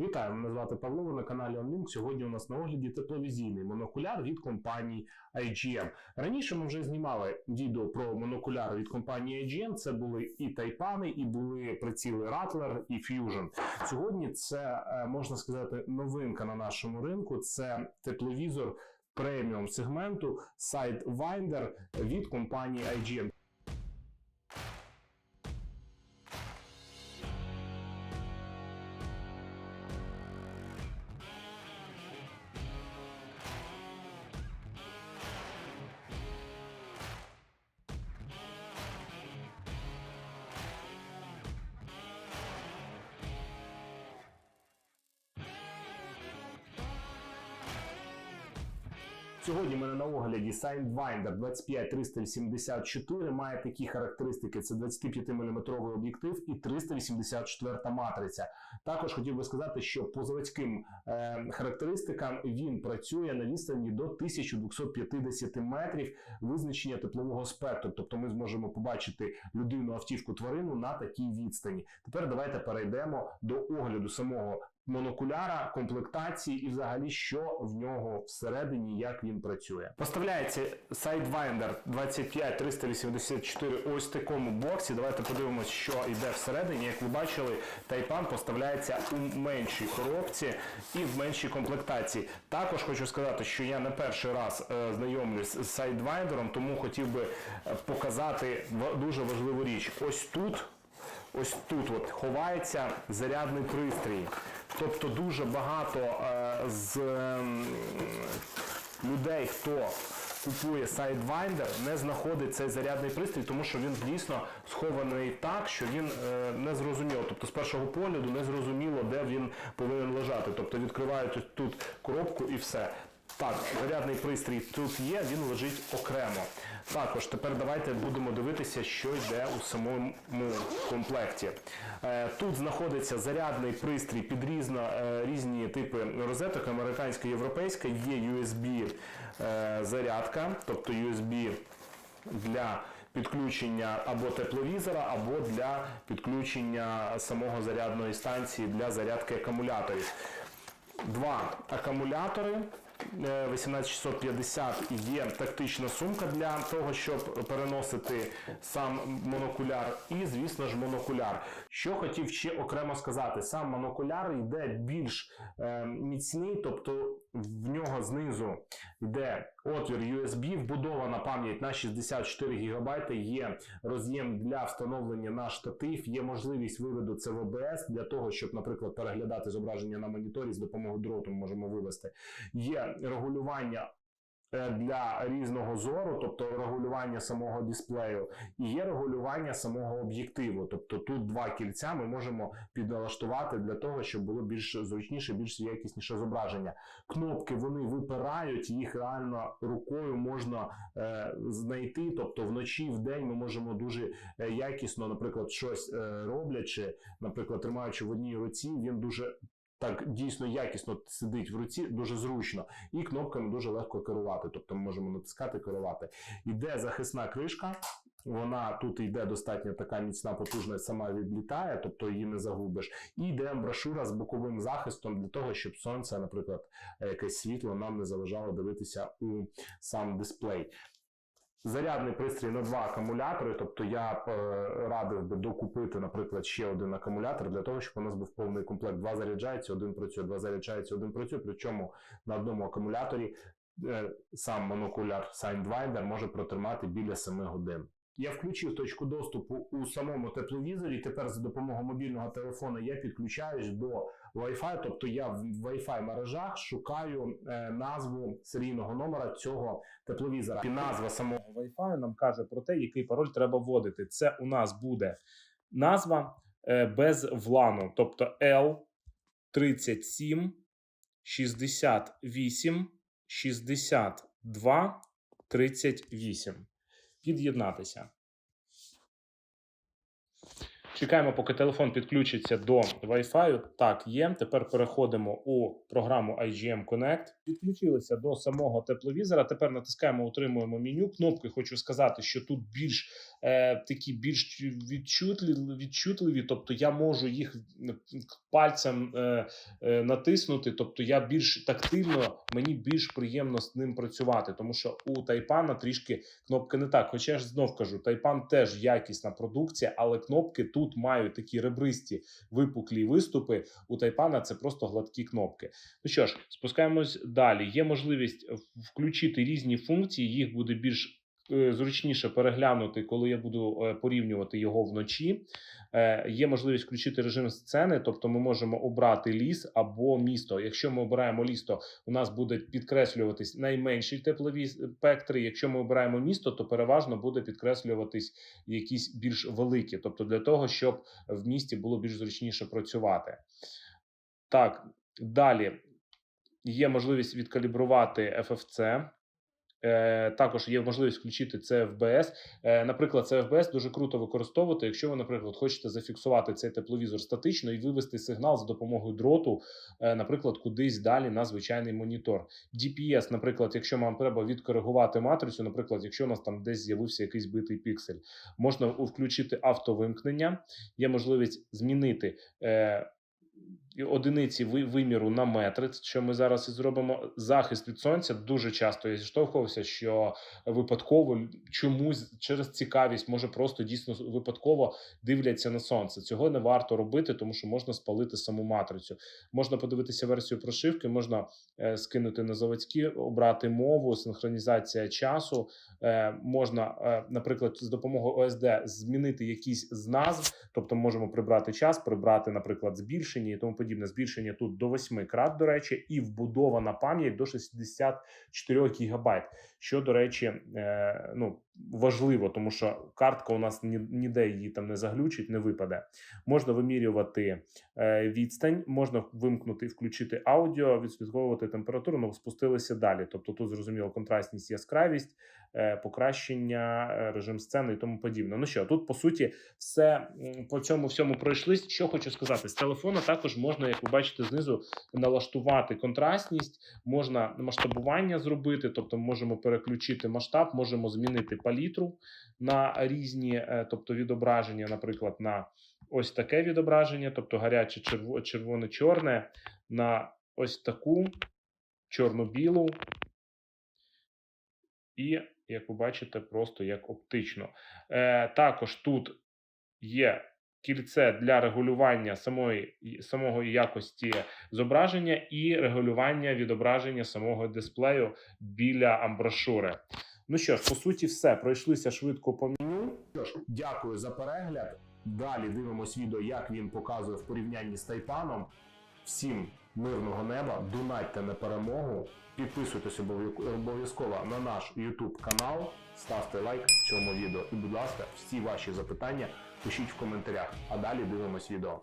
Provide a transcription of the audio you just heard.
Вітаю, мене звати Павло. Ви на каналі OnLink. Сьогодні у нас на огляді тепловізійний монокуляр від компанії IGM. Раніше ми вже знімали відео про монокуляри від компанії IGM. Це були і тайпани, і були приціли Rattler і Fusion. Сьогодні це е, можна сказати новинка на нашому ринку. Це тепловізор преміум сегменту Sidewinder від компанії IGM. Сьогодні мене на огляді Sidewinder 25384 має такі характеристики: це 25 мм об'єктив і 384 матриця. Також хотів би сказати, що по заводським е, характеристикам він працює на відстані до 1250 метрів визначення теплового спектру. Тобто ми зможемо побачити людину, автівку, тварину на такій відстані. Тепер давайте перейдемо до огляду самого монокуляра, комплектації і взагалі що в нього всередині, як він працює. Поставляється Sidewinder 25384 ось в такому боксі. Давайте подивимось, що йде всередині. Як ви бачили, тайпан поставляється у меншій коробці і в меншій комплектації. Також хочу сказати, що я не перший раз е, знайомлюсь з Sidewinder, тому хотів би е, показати дуже важливу річ. Ось тут. Ось тут от ховається зарядний пристрій. Тобто дуже багато е, з ем, людей, хто купує Sidewinder, не знаходить цей зарядний пристрій, тому що він дійсно схований так, що він е, не зрозуміло. Тобто з першого погляду не зрозуміло, де він повинен лежати. Тобто відкривають тут коробку і все. Так, зарядний пристрій тут є, він лежить окремо. Також тепер давайте будемо дивитися, що йде у самому комплекті. Е, Тут знаходиться зарядний пристрій під різно, е, різні типи розеток, американська, європейська, є USB е, тобто USB для підключення або тепловізора, або для підключення самого зарядної станції для зарядки акумуляторів. Два акумулятори. Е, 18650 є тактична сумка для того, щоб переносити сам монокуляр, і, звісно ж, монокуляр. Що хотів ще окремо сказати, сам монокуляр йде більш е, міцний, тобто в нього знизу йде отвір USB, вбудована пам'ять на 64 ГБ, є роз'єм для встановлення на штатив, є можливість виводу це в ОБС для того, щоб, наприклад, переглядати зображення на моніторі з допомогою дроту можемо вивести. Є регулювання. е, Для різного зору, тобто регулювання самого дисплею, і є регулювання самого об'єктиву. Тобто тут два кільця ми можемо підналаштувати для того, щоб було більш зручніше, більш якісніше зображення. Кнопки вони випирають, їх реально рукою можна е, знайти. Тобто вночі, в день ми можемо дуже е, якісно, наприклад, щось е, роблячи, наприклад, тримаючи в одній руці, він дуже. Так дійсно якісно сидить в руці, дуже зручно, і кнопками дуже легко керувати. Тобто ми можемо натискати, керувати. Іде захисна кришка. Вона тут йде достатньо така міцна, потужна, сама відлітає, тобто її не загубиш. І йде брошура з боковим захистом для того, щоб сонце, наприклад, е, якесь світло нам не заважало дивитися у сам дисплей. Зарядний пристрій на два акумулятори, тобто я б е, радив би докупити, наприклад, ще один акумулятор для того, щоб у нас був повний комплект. Два заряджається, один працює, два заряджається, один працює. Причому на одному акумуляторі е, сам монокуляр Sidewinder може протримати біля 7 годин. Я включив точку доступу у самому тепловізорі. Тепер за допомогою мобільного телефона я підключаюсь до Wi-Fi, тобто я в Wi-Fi мережах шукаю е, назву серійного номера цього тепловізора. І назва самого Wi-Fi нам каже про те, який пароль треба вводити. Це у нас буде назва е, без влану, тобто L 37 68 62 38. Під'єднатися. Чекаємо, поки телефон підключиться до Wi-Fi. Так, є. Тепер переходимо у програму IGM Connect. Підключилися до самого тепловізора. Тепер натискаємо, утримуємо меню. Кнопки хочу сказати, що тут більш е, такі більш відчутливі, відчутливі. Тобто я можу їх пальцем е, е, натиснути. Тобто я більш тактильно, мені більш приємно з ним працювати, тому що у Тайпана трішки кнопки не так. Хоча я ж знов кажу, Тайпан теж якісна продукція, але кнопки тут мають такі ребристі випуклі виступи. У Тайпана це просто гладкі кнопки. Ну що ж, спускаємось далі. Є можливість включити різні функції, їх буде більш зручніше переглянути, коли я буду е, порівнювати його вночі. Е, Є можливість включити режим сцени, тобто ми можемо обрати ліс або місто. Якщо ми обираємо ліс, то у нас буде підкреслюватись найменші теплові спектри. Якщо ми обираємо місто, то переважно буде підкреслюватись якісь більш великі, тобто для того, щоб в місті було більш зручніше працювати. Так, далі є можливість відкалібрувати FFC. Е, також є можливість включити CFBS. Е, наприклад, CFBS дуже круто використовувати, якщо ви, наприклад, хочете зафіксувати цей тепловізор статично і вивести сигнал з допомогою дроту, е, наприклад, кудись далі на звичайний монітор. DPS, наприклад, якщо вам треба відкоригувати матрицю, наприклад, якщо у нас там десь з'явився якийсь битий піксель, можна включити автовимкнення. Є можливість змінити. Одиниці ви- виміру на метри, що ми зараз і зробимо. Захист від сонця дуже часто я зіштовхувався, що випадково чомусь через цікавість, може просто дійсно випадково дивляться на сонце. Цього не варто робити, тому що можна спалити саму матрицю. Можна подивитися версію прошивки, можна е, скинути на заводські, обрати мову, синхронізація часу. Е, можна, е, наприклад, з допомогою ОСД змінити якісь з назв, тобто можемо прибрати час, прибрати, наприклад, збільшення і тому подібне. Збільшення тут до 8 крат, до речі, і вбудована пам'ять до 64 гігабайт. Що, до речі, е, ну важливо, тому що картка у нас ні, ніде її там не заглючить, не випаде. Можна вимірювати е, відстань, можна вимкнути і включити аудіо, відслідковувати температуру, ну спустилися далі. Тобто тут зрозуміло контрастність, яскравість, е, покращення, е, режим сцени і тому подібне. Ну що, тут по суті все по цьому всьому пройшлись. Що хочу сказати, з телефона також можна, як ви бачите, знизу налаштувати контрастність, можна масштабування зробити, тобто можемо переключити масштаб, можемо змінити палітру на різні, е, тобто відображення, наприклад, на ось таке відображення, тобто гаряче черво- червоне-чорне, на ось таку чорно-білу. І, як ви бачите, просто як оптично. Е, також тут є кільце для регулювання самої, самого якості зображення і регулювання відображення самого дисплею біля амброшури. Ну що ж, по суті, все. Пройшлися швидко по дякую за перегляд. Далі дивимось відео, як він показує в порівнянні з Тайпаном. Всім мирного неба, донатьте на перемогу, підписуйтесь обов'язково на наш YouTube канал, ставте лайк цьому відео. І, будь ласка, всі ваші запитання пишіть в коментарях. А далі дивимось відео.